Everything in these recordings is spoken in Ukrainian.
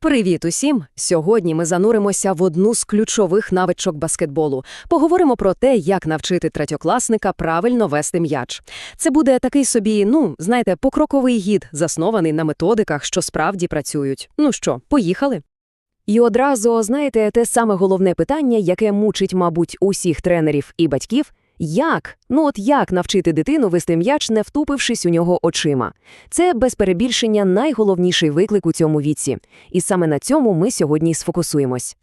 Привіт усім! Сьогодні ми зануримося в одну з ключових навичок баскетболу. Поговоримо про те, як навчити третьокласника правильно вести м'яч. Це буде такий собі, ну, знаєте, покроковий гід, заснований на методиках, що справді працюють. Ну що, поїхали? І одразу, знаєте, те саме головне питання, яке мучить, мабуть, усіх тренерів і батьків – як? Ну от як навчити дитину вести м'яч, не втупившись у нього очима? Це, без перебільшення, найголовніший виклик у цьому віці. І саме на цьому ми сьогодні сфокусуємось.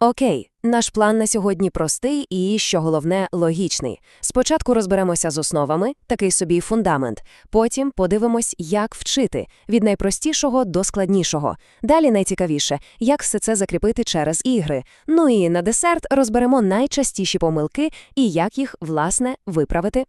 Окей, наш план на сьогодні простий і, що головне, логічний. Спочатку розберемося з основами, такий собі фундамент. Потім подивимось, як вчити від найпростішого до складнішого. Далі найцікавіше, як все це закріпити через ігри. Ну і на десерт розберемо найчастіші помилки і як їх, власне, виправити.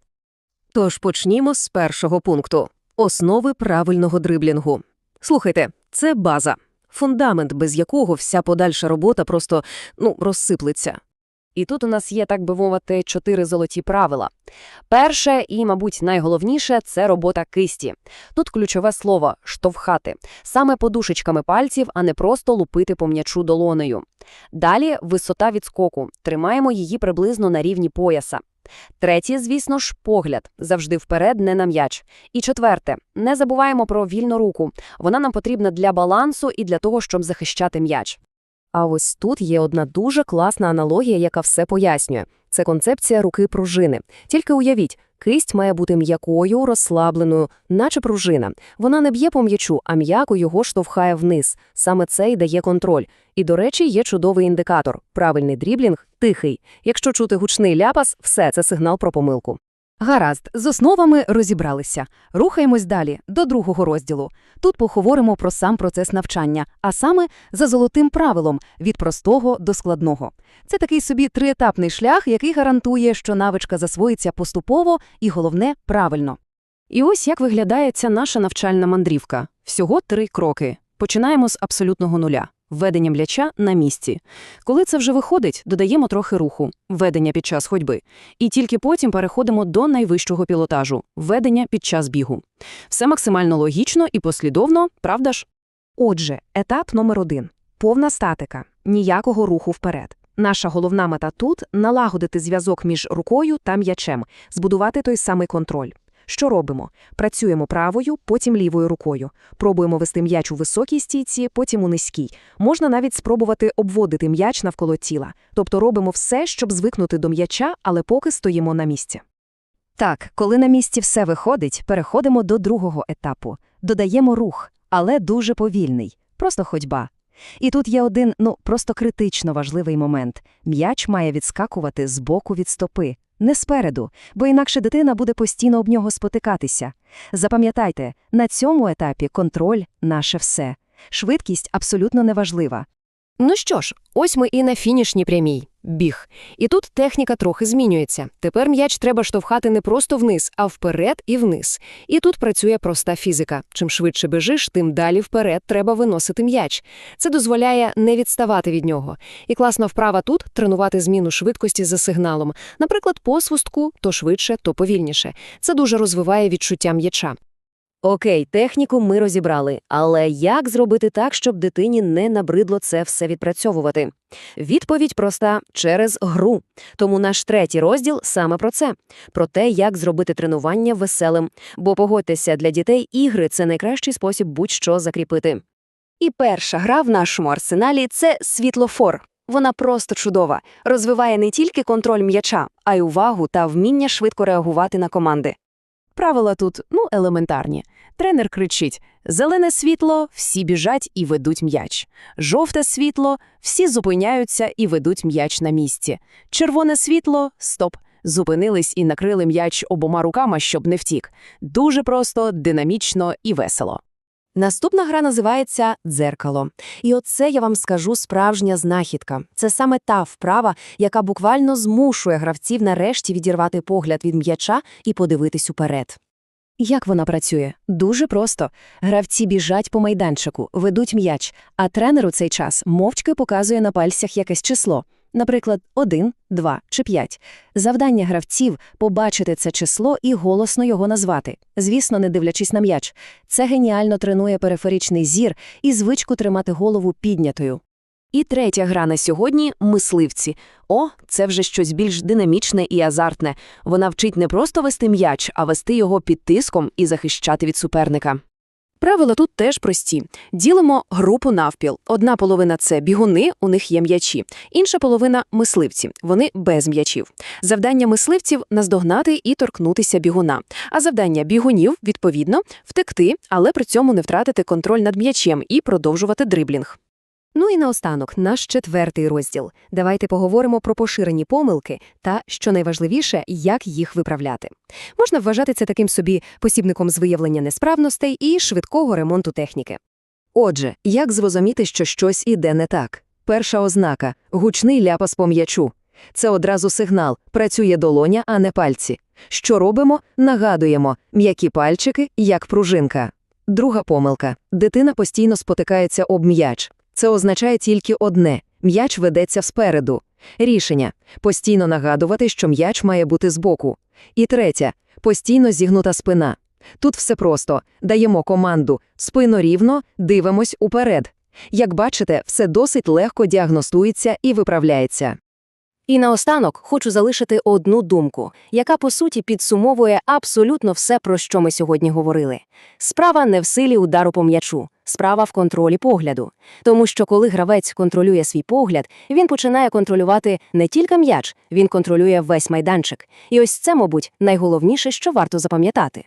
Тож почнімо з першого пункту – основи правильного дриблінгу. Слухайте, це база. Фундамент, без якого вся подальша робота просто, ну, розсиплеться. І тут у нас є, так би мовити, чотири золоті правила. Перше і, мабуть, найголовніше – це робота кисті. Тут ключове слово – штовхати. Саме подушечками пальців, а не просто лупити по м'ячу долонею. Далі – висота відскоку. Тримаємо її приблизно на рівні пояса. Третє, звісно ж, погляд. Завжди вперед, не на м'яч. І четверте, не забуваємо про вільну руку. Вона нам потрібна для балансу і для того, щоб захищати м'яч. А ось тут є одна дуже класна аналогія, яка все пояснює. Це концепція руки пружини. Тільки уявіть, кисть має бути м'якою, розслабленою, наче пружина. Вона не б'є по м'ячу, а м'яко його штовхає вниз. Саме це й дає контроль. І, до речі, є чудовий індикатор. Правильний дріблінг – тихий. Якщо чути гучний ляпас, все, це сигнал про помилку. Гаразд, з основами розібралися. Рухаємось далі, до другого розділу. Тут поговоримо про сам процес навчання, а саме за золотим правилом – від простого до складного. Це такий собі триетапний шлях, який гарантує, що навичка засвоїться поступово і, головне, правильно. І ось як виглядає ця наша навчальна мандрівка. Всього три кроки. Починаємо з абсолютного нуля. Введення м'яча на місці. Коли це вже виходить, додаємо трохи руху, введення під час ходьби. І тільки потім переходимо до найвищого пілотажу – введення під час бігу. Все максимально логічно і послідовно, правда ж? Отже, етап номер один – повна статика, ніякого руху вперед. Наша головна мета тут – налагодити зв'язок між рукою та м'ячем, збудувати той самий контроль. Що робимо? Працюємо правою, потім лівою рукою. Пробуємо вести м'яч у високій стійці, потім у низькій. Можна навіть спробувати обводити м'яч навколо тіла. Тобто робимо все, щоб звикнути до м'яча, але поки стоїмо на місці. Так, коли на місці все виходить, переходимо до другого етапу. Додаємо рух, але дуже повільний. Просто ходьба. І тут є один, ну, просто критично важливий момент. М'яч має відскакувати з боку від стопи, не спереду, бо інакше дитина буде постійно об нього спотикатися. Запам'ятайте, на цьому етапі контроль – наше все. Швидкість абсолютно неважлива. Ну що ж, ось ми і на фінішній прямій – біг. І тут техніка трохи змінюється. Тепер м'яч треба штовхати не просто вниз, а вперед і вниз. І тут працює проста фізика. Чим швидше біжиш, тим далі вперед треба виносити м'яч. Це дозволяє не відставати від нього. І класна вправа тут – тренувати зміну швидкості за сигналом. Наприклад, по свистку – то швидше, то повільніше. Це дуже розвиває відчуття м'яча. Окей, техніку ми розібрали, але як зробити так, щоб дитині не набридло це все відпрацьовувати? Відповідь проста – через гру. Тому наш третій розділ саме про це. Про те, як зробити тренування веселим. Бо, погодьтеся, для дітей ігри – це найкращий спосіб будь-що закріпити. І перша гра в нашому арсеналі – це світлофор. Вона просто чудова. Розвиває не тільки контроль м'яча, а й увагу та вміння швидко реагувати на команди. Правила тут, ну, елементарні. Тренер кричить «Зелене світло, всі біжать і ведуть м'яч. Жовте світло, всі зупиняються і ведуть м'яч на місці. Червоне світло – стоп. Зупинились і накрили м'яч обома руками, щоб не втік. Дуже просто, динамічно і весело. Наступна гра називається «Дзеркало». І оце, я вам скажу, справжня знахідка. Це саме та вправа, яка буквально змушує гравців нарешті відірвати погляд від м'яча і подивитись уперед. Як вона працює? Дуже просто. Гравці біжать по майданчику, ведуть м'яч, а тренер у цей час мовчки показує на пальцях якесь число. Наприклад, 1, 2 чи 5. Завдання гравців – побачити це число і голосно його назвати. Звісно, не дивлячись на м'яч. Це геніально тренує периферичний зір і звичку тримати голову піднятою. І третя гра на сьогодні – мисливці. О, це вже щось більш динамічне і азартне. Вона вчить не просто вести м'яч, а вести його під тиском і захищати від суперника. Правила тут теж прості. Ділимо групу навпіл. Одна половина – це бігуни, у них є м'ячі. Інша половина – мисливці, вони без м'ячів. Завдання мисливців – наздогнати і торкнутися бігуна. А завдання бігунів, відповідно, втекти, але при цьому не втратити контроль над м'ячем і продовжувати дриблінг. Ну і наостанок, наш четвертий розділ. Давайте поговоримо про поширені помилки та, що найважливіше, як їх виправляти. Можна вважати це таким собі посібником з виявлення несправностей і швидкого ремонту техніки. Отже, як зрозуміти, що щось іде не так? Перша ознака – гучний ляпас по м'ячу. Це одразу сигнал – працює долоня, а не пальці. Що робимо? Нагадуємо – м'які пальчики, як пружинка. Друга помилка – дитина постійно спотикається об м'яч. Це означає тільки одне – м'яч ведеться спереду. Рішення – постійно нагадувати, що м'яч має бути збоку. І третє – постійно зігнута спина. Тут все просто. Даємо команду «спину рівно, дивимось уперед». Як бачите, все досить легко діагностується і виправляється. І наостанок хочу залишити одну думку, яка по суті підсумовує абсолютно все, про що ми сьогодні говорили. Справа не в силі удару по м'ячу, справа в контролі погляду. Тому що коли гравець контролює свій погляд, він починає контролювати не тільки м'яч, він контролює весь майданчик. І ось це, мабуть, найголовніше, що варто запам'ятати.